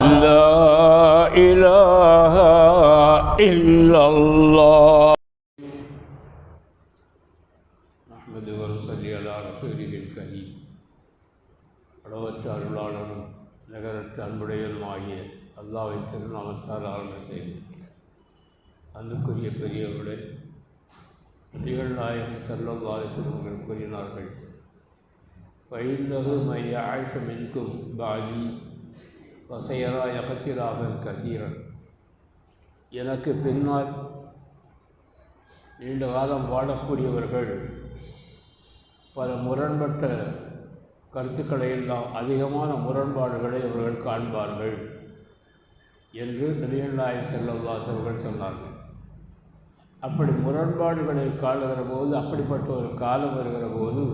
لا إله إلا الله அஹமது வரசல்லி அலா ரசூலில் கரீம் அளவற்ற அருளாளனும் நகரற்ற அன்புடையனுமாகிய அல்லாவை திருநாமத்தால் ஆரம்ப செய்து அன்புக்குரிய பெரியவர்களே நபிகள் நாயகம் செல்லம் வாரிசுகள் கூறினார்கள் பயில்லகு மைய ஆயுஷ மின்கும் பாதி வசையரா யகத்திராவன் கசீரன் எனக்கு பின்னால் நீண்ட காலம் வாழக்கூடியவர்கள் பல முரண்பட்ட கருத்துக்களை எல்லாம் அதிகமான முரண்பாடுகளை அவர்கள் காண்பார்கள் என்று நபிகள் செல்லவாஸ் அவர்கள் சொன்னார்கள். அப்படி முரண்பாடுகளை காணுகிற போது அப்படிப்பட்ட ஒரு காலம் வருகிற போது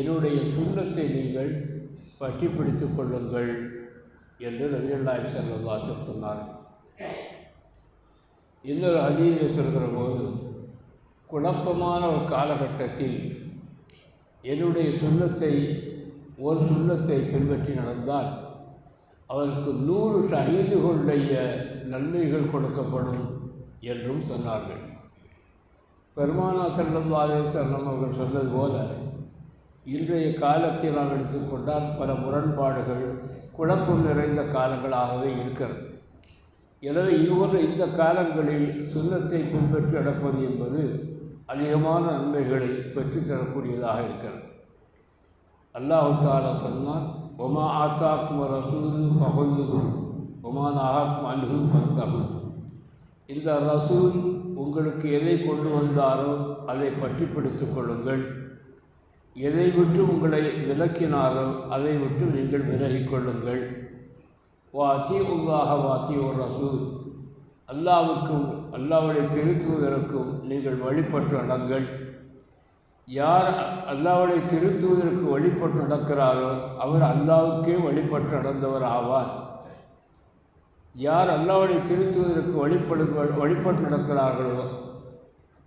என்னுடைய சுண்ணத்தை நீங்கள் பற்றி பிடித்து கொள்ளுங்கள். என்று நபிகள் நாயக் சொன்னார் சொன்னார்கள். இன்னொரு அதியை சொல்கிற போது குழப்பமான ஒரு காலகட்டத்தில் என்னுடைய சுண்ணத்தை ஒரு சுண்ணத்தை பின்பற்றி நடந்தால் அவருக்கு நூறு ஷஹீதுகளுடைய நன்மைகள் கொடுக்கப்படும் என்றும் சொன்னார்கள். பெருமானா செல்லம் வாலே செல்லம் அவர்கள் சொன்னது போல இன்றைய காலத்தில் நாம் எடுத்துக்கொண்டால் பல முரண்பாடுகள் குழப்பம் நிறைந்த காலங்களாகவே இருக்கிறது. எனவே இதுபோன்ற இந்த காலங்களில் சுண்ணத்தை பின்பற்றி நடப்பது என்பது அதிகமான நன்மைகளை பெற்றுத்தரக்கூடியதாக இருக்கிறது. அல்லாஹு தாலா சொன்னான் ஒமா ஆத்தாக்கும் ரசூரு பகுது ஒமான் ஆஹாக் அன்ஹு பந்தகு இந்த ரசூல் உங்களுக்கு எதை கொண்டு வந்தாரோ அதை பற்றி பிடித்துக் கொள்ளுங்கள். எதை விட்டு உங்களை விலக்கினாரோ அதை விட்டு நீங்கள் விலகிக்கொள்ளுங்கள். வாத்தி உல்லாக வாத்தி ஒரு ரசூல் அல்லாவுக்கும் அல்லாவுடைய திருத்துவதற்கும் நீங்கள் வழிபட்டு நடங்கள். யார் அல்லாவுடைய திருத்துவதற்கு வழிபட்டு நடக்கிறாரோ அவர் அல்லாவுக்கே வழிபட்டு நடந்தவர் ஆவார். யார் அல்லாவுடைய திருத்துவதற்கு வழிபடு வழிபட்டு நடக்கிறார்களோ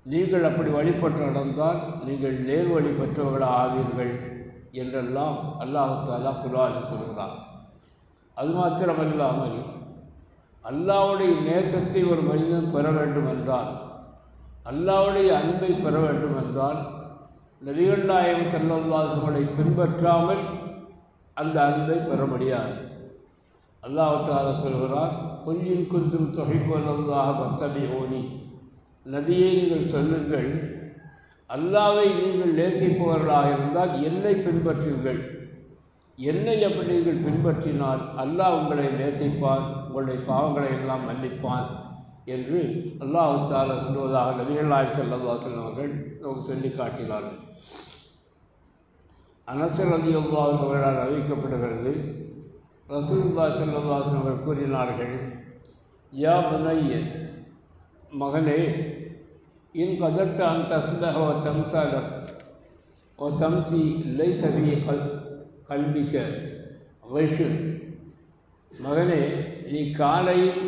நீங்கள் அப்படி வழிபட்டு நடந்தால் நீங்கள் நேர் வழி பெற்றவர்களாக ஆவீர்கள் என்றெல்லாம் அல்லாஹாலா தாலா சொல்கிறான். அது மாத்திரமல்லாமல் அல்லாவுடைய நேசத்தை ஒரு மனிதன் பெற வேண்டும் என்றால் அல்லாவுடைய அன்பை பெற வேண்டும் என்றால் நபிகள் செல்லவாசங்களை பின்பற்றாமல் அந்த அன்பை பெற முடியாது. அல்லாஹால சொல்கிறார் கொஞ்சம் தொகை தொகைப்போனதாக பத்தபி ஓனி நபியை நீங்கள் சொல்லுங்கள். அல்லாவை நீங்கள் நேசிப்பவர்களாக இருந்தால் என்னை பின்பற்றுங்கள். என்னை அப்படி நீங்கள் பின்பற்றினால் அல்லாஹ் உங்களை நேசிப்பான் உங்களுடைய பாவங்களை எல்லாம் மன்னிப்பான் என்று அல்லாஹு தாலா சொல்வதாக நபிகளாய் செல்லவாசன் அவர்கள் நமக்கு சொல்லி காட்டினார்கள். அனசர் அலி அவர்களால் அறிவிக்கப்படுகிறது. ரசூல்லா செல்லவாசன் அவர்கள் கூறினார்கள் யா புனையன் மகனே இன் கதர்த்த அந்த தஸ்தக ஓ ஓ தம்சி லை சபிய கல் கல்விக்க வைஷு. மகனே நீ காலையில்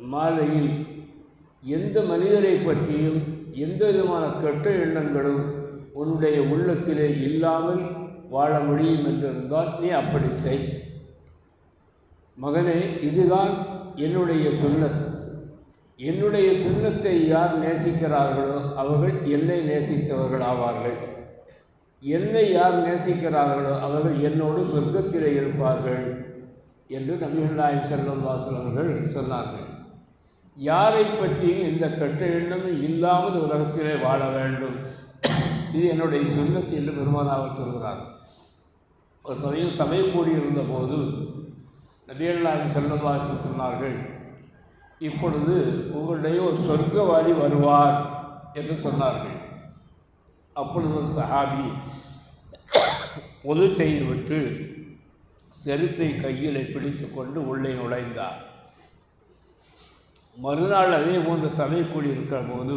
மாலையில் எந்த மனிதரை பற்றியும் எந்த விதமான கெட்ட எண்ணங்களும் உன்னுடைய உள்ளத்திலே இல்லாமல் வாழ முடியும் என்றிருந்தால் நீ அப்படி செய். மகனே இதுதான் என்னுடைய சுண்ணத் என்னுடைய சுண்ணத்தை யார் நேசிக்கிறார்களோ அவர்கள் என்னை நேசித்தவர்கள் ஆவார்கள் என்னை யார் நேசிக்கிறார்களோ அவர்கள் என்னோடு சொர்க்கத்திலே இருப்பார்கள் என்று நபிகள் செல்லம் வாசலர்கள் சொன்னார்கள். யாரை பற்றியும் இந்த கெட்ட எண்ணமும் இல்லாமல் உலகத்திலே வாழ வேண்டும். இது என்னுடைய சுண்ணத்து என்று பெருமானாவர் சொல்கிறார். ஒரு சமயம் சபை கூடியிருந்த போது நபிகள் செல்லம் வாசல் சொன்னார்கள் இப்பொழுது உங்களுடைய ஒரு சொர்க்கவாதி வருவார் என்று சொன்னார்கள். அப்பொழுது ஒரு சஹாபி பொது செய்துவிட்டு செருப்பை கையில் பிடித்து கொண்டு உள்ளே நுழைந்தார். மறுநாள் அதே போன்று சபை கூடியிருக்கிற போது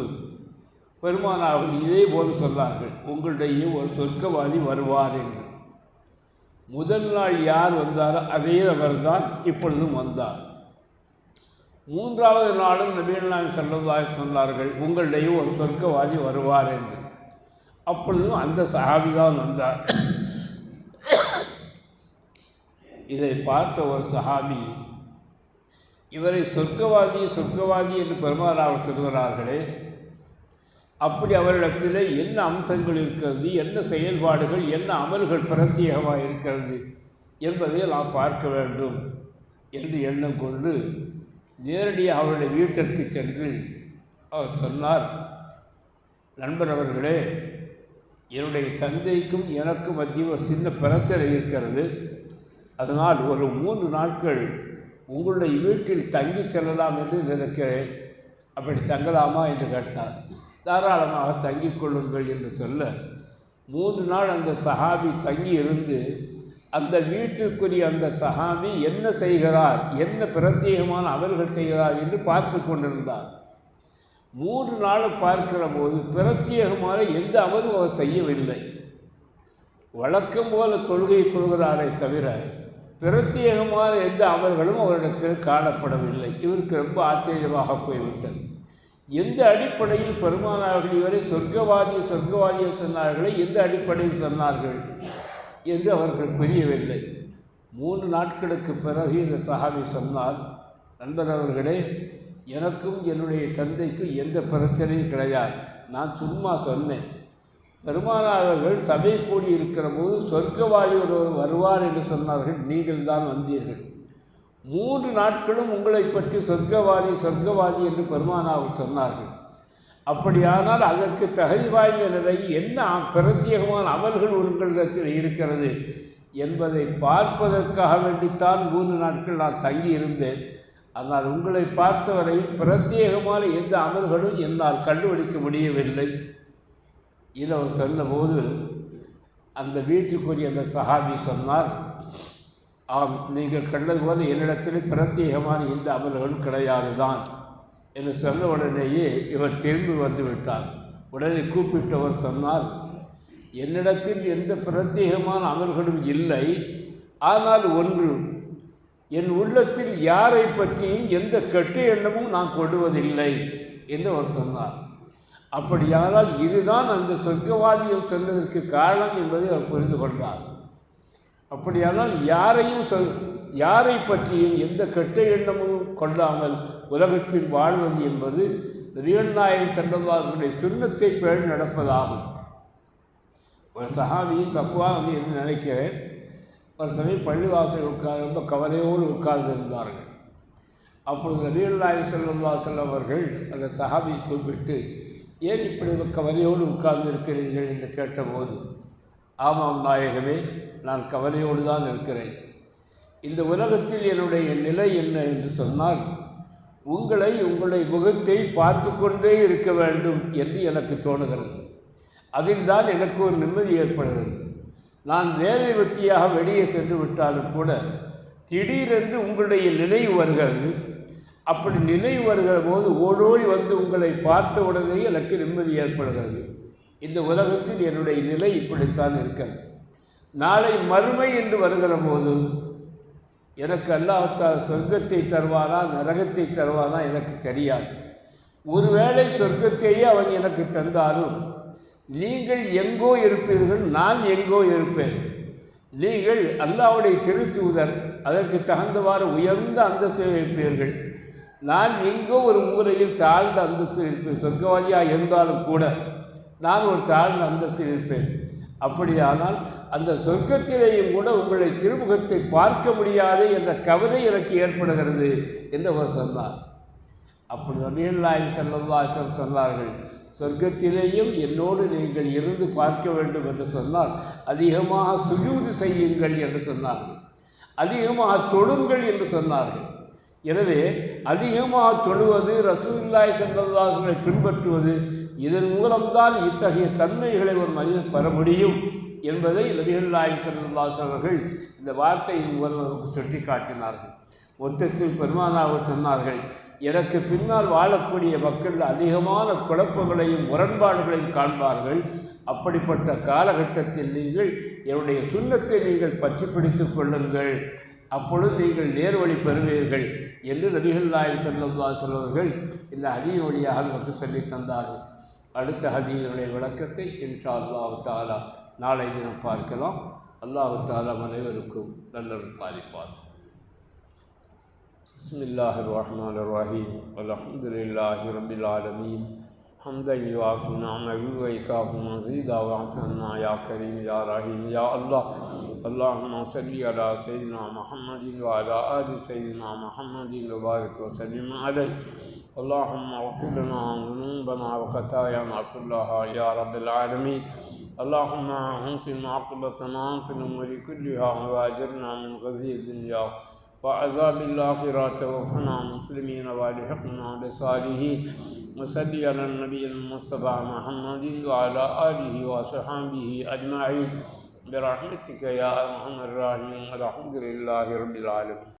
பெருமானார்கள் இதே போன்று சொன்னார்கள் உங்களுடைய ஒரு சொர்க்கவாதி வருவார் என்று. முதல் நாள் யார் வந்தாரோ அதே அவர்தான் இப்பொழுதும் வந்தார். மூன்றாவது நாளும் நபீல் நாயம் செல்லதாக சொன்னார்கள் உங்களுடைய ஒரு சொர்க்கவாதி வருவார் என்று. அப்பொழுதும் அந்த சஹாபிதான் வந்தார். இதை பார்த்த ஒரு சஹாபி இவரை சொர்க்கவாதி சொர்க்கவாதி என்று பெருமானார் சொல்கிறார்களே அப்படி அவரிடத்தில் என்ன அம்சங்கள் இருக்கிறது என்ன செயல்பாடுகள் என்ன அமல்கள் பிரத்யேகமாக இருக்கிறது என்பதை நாம் பார்க்க வேண்டும் என்று எண்ணம் கொண்டு நேரடியாக அவருடைய வீட்டிற்கு சென்று அவர் சொன்னார் நண்பர் அவர்களே என்னுடைய தந்தைக்கும் எனக்கும் மத்திய ஒரு சின்ன பிரச்சனை இருக்கிறது. அதனால் ஒரு மூன்று நாட்கள் உங்களுடைய வீட்டில் தங்கி செல்லலாம் என்று நினைக்கிறேன். அப்படி தங்கலாமா? என்று கேட்டார். தாராளமாக தங்கிக் கொள்ளுங்கள் என்று சொல்ல மூன்று நாள் அந்த சஹாபி தங்கி இருந்து அந்த வீட்டிற்குரிய அந்த சஹாபி என்ன செய்கிறார்? என்ன பிரத்யேகமான அவர்கள் செய்கிறார் என்று பார்த்து கொண்டிருந்தார். மூன்று நாள் பார்க்கிற போது பிரத்யேகமான எந்த அவரும் அவர் செய்யவில்லை. வழக்கம் போல கொள்கை தொழுகிறாரே தவிர பிரத்யேகமான எந்த அவர்களும் அவரிடத்தில் காணப்படவில்லை. இவருக்கு ரொம்ப ஆச்சரியமாக போய்விட்டது. எந்த அடிப்படையில் பெருமானார்கள் இவரை சொர்க்கவாதி சொர்க்கவாதியை சொன்னார்களே எந்த அடிப்படையில் சொன்னார்கள்? என்று அவர்கள் புரியவில்லை. மூன்று நாட்களுக்கு பிறகு இந்த சஹாபி சொன்னார் நண்பர் அவர்களே எனக்கும் என்னுடைய தந்தைக்கும் எந்த பிரச்சனையும் கிடையாது. நான் சும்மா சொன்னேன். பெருமானார்கள் சபை கூடி இருக்கிற போது சொர்க்கவாயு ஒருவர் வருவார் என்று சொன்னார்கள். நீங்கள் தான் வந்தீர்கள். மூன்று நாட்களும் உங்களை பற்றி சொர்க்கவாதி சொர்க்கவாதி என்று பெருமானார்கள் சொன்னார்கள். அப்படியானால் அதற்கு தகுதி வாய்ந்த நிலை என்ன பிரத்யேகமான அமல்கள் உங்களிடத்தில் இருக்கிறது என்பதை பார்ப்பதற்காக வேண்டித்தான் மூன்று நாட்கள் நான் தங்கி இருந்தேன் ஆனால் உங்களை பார்த்தவரையில் பிரத்யேகமான எந்த அமல்களும் என்னால் கண்டுபிடிக்க முடியவில்லை. இதை அவர் சொன்னபோது அந்த வீட்டுக்குரிய அந்த சஹாபி சொன்னார் ஆம் நீங்கள் கண்டது போல என்னிடத்தில் பிரத்யேகமான எந்த அமல்களும் கிடையாது தான் என்று சொன்ன உடனேயே இவர் திரும்பி வந்து விட்டார் உடனே கூப்பிட்டவர் சொன்னார் என்னிடத்தில் எந்த பிரத்யேகமான அமல்களும் இல்லை. ஆனால் ஒன்று என் உள்ளத்தில் யாரை பற்றியும் எந்த கெட்ட எண்ணமும் நான் கொள்வதில்லை என்று அவர் சொன்னார். அப்படியானால் இதுதான் அந்த சொர்க்கவாதியம் சொன்னதற்கு காரணம் என்பதை அவர் புரிந்து கொண்டார். அப்படியானால் யாரையும் சொல் யாரை பற்றியும் எந்த கெட்ட எண்ணமும் கொள்ளாமல் உலகத்தில் வாழ்வது என்பது ரியல் நாயகம் சென்றவார்களுடைய சுண்ணத்தை பேணி நடப்பதாகும். ஒரு சஹாபி சஃப்வா என்று நினைக்கிறேன் ஒரு சமயம் பள்ளிவாசல் உட்கார் ரொம்ப கவலையோடு உட்கார்ந்திருந்தார்கள் அப்பொழுது ரியல் நாயகம் செல்லல்லா செல்லவர்கள் அந்த சஹாபி கூப்பிட்டு ஏன் இப்படி கவலையோடு உட்கார்ந்து இருக்கிறீர்கள்? என்று கேட்டபோது ஆமாம் நாயகமே நான் கவலையோடு தான் இருக்கிறேன். இந்த உலகத்தில் என்னுடைய நிலை என்ன? என்று சொன்னால் உங்களை உங்களுடைய முகத்தை பார்த்து கொண்டே இருக்க வேண்டும் என்று எனக்கு தோணுகிறது. அதில் தான் எனக்கு ஒரு நிம்மதி ஏற்படுகிறது. நான் வேலை வெட்டியாக வெளியே சென்று விட்டாலும் கூட திடீரென்று உங்களுடைய நினைவு வருகிறது. அப்படி நினைவு வருகிற போது ஓடோடி வந்து உங்களை பார்த்த உடனே எனக்கு நிம்மதி ஏற்படுகிறது. இந்த உலகத்தில் என்னுடைய நிலை இப்படித்தான் இருக்கிறது. நாளை மறுமை என்று வருகிற போது எனக்கு அல்லாஹால் சொர்க்கத்தை தருவானா நரகத்தை தருவானா எனக்கு தெரியாது. ஒருவேளை சொர்க்கத்தையே அவன் எனக்கு தந்தாலும் நீங்கள் எங்கோ இருப்பீர்கள் நான் எங்கோ இருப்பேன். நீங்கள் அல்லாவுடைய திருத்தூதர் அதற்கு தகுந்தவாறு உயர்ந்த அந்தஸ்தில் இருப்பீர்கள். நான் எங்கோ ஒரு மூலையில் தாழ்ந்த அந்தஸ்தில் இருப்பேன். சொர்க்கவாதியாக இருந்தாலும் கூட நான் ஒரு தாழ்ந்த அந்தஸ்தில் இருப்பேன். அப்படியானால் அந்த சொர்க்கத்திலேயும் கூட உங்களை திருமுகத்தை பார்க்க முடியாது என்ற கவலை எனக்கு ஏற்படுகிறது என்று அவர் சொன்னார். அப்படி நபிகள்நாயகம் செல்லல்லாசம் சொன்னார்கள் சொர்க்கத்திலேயும் என்னோடு நீங்கள் இருந்து பார்க்க வேண்டும் என்று சொன்னால் அதிகமாக சுஜூது செய்யுங்கள் என்று சொன்னார்கள். அதிகமாக தொழுங்கள் என்று சொன்னார்கள். எனவே அதிகமாக தொழுவது ரசூல்லாய் செல்லல்லாசனை பின்பற்றுவது இதன் மூலம்தான் இத்தகைய தன்மைகளை ஒரு மனிதன் பெற முடியும் என்பதை நபிகள் நாயகம் செல்லல்லாஸ் அவர்கள் இந்த வார்த்தையின் மூலம் நமக்கு சுட்டி காட்டினார்கள் மொத்தத்தில் பெருமானாவர் சொன்னார்கள் எனக்கு பின்னால் வாழக்கூடிய மக்கள் அதிகமான குழப்பங்களையும் முரண்பாடுகளையும் காண்பார்கள். அப்படிப்பட்ட காலகட்டத்தில் நீங்கள் என்னுடைய சுண்ணத்தை நீங்கள் பற்றி பிடித்துக் கொள்ளுங்கள். அப்பொழுது நீங்கள் நேர்வழி பெறுவீர்கள் என்று நபிகள் நாயகம் செல்லல்லா சொல்வர்கள் இந்த அதிக வழியாக நமக்கு சொல்லித் தந்தார்கள். அடுத்த ஹதீனுடைய விளக்கத்தை இன்ஷா அல்லாஹு தாலா நாளை தினம் பார்க்கலாம் அல்லாஹு தாலா அனைவருக்கும் நல்லொரு பாதிப்பார் بسم الله الرحمن الرحيم والحمد لله رب العالمين حمدا يوافي نعمه ويكافي مزيدا واعف عنا يا كريم يا رحيم يا الله اللهم صل على سيدنا محمد وعلى ال سيدنا محمد وبارك وسلم عليه اللهم اغفر لنا ذنوبنا وخطايانا كلها يا رب العالمين. اللهم احسن عاقبتنا في الأمور كلها واجرنا من خزي الدنيا وعذاب الآخرة توفنا مسلمين والحقنا بالصالحين. وصل على النبي المصطفى محمد وعلى آله وصحبه أجمعين. برحمتك يا أرحم الراحمين الحمد لله رب العالمين.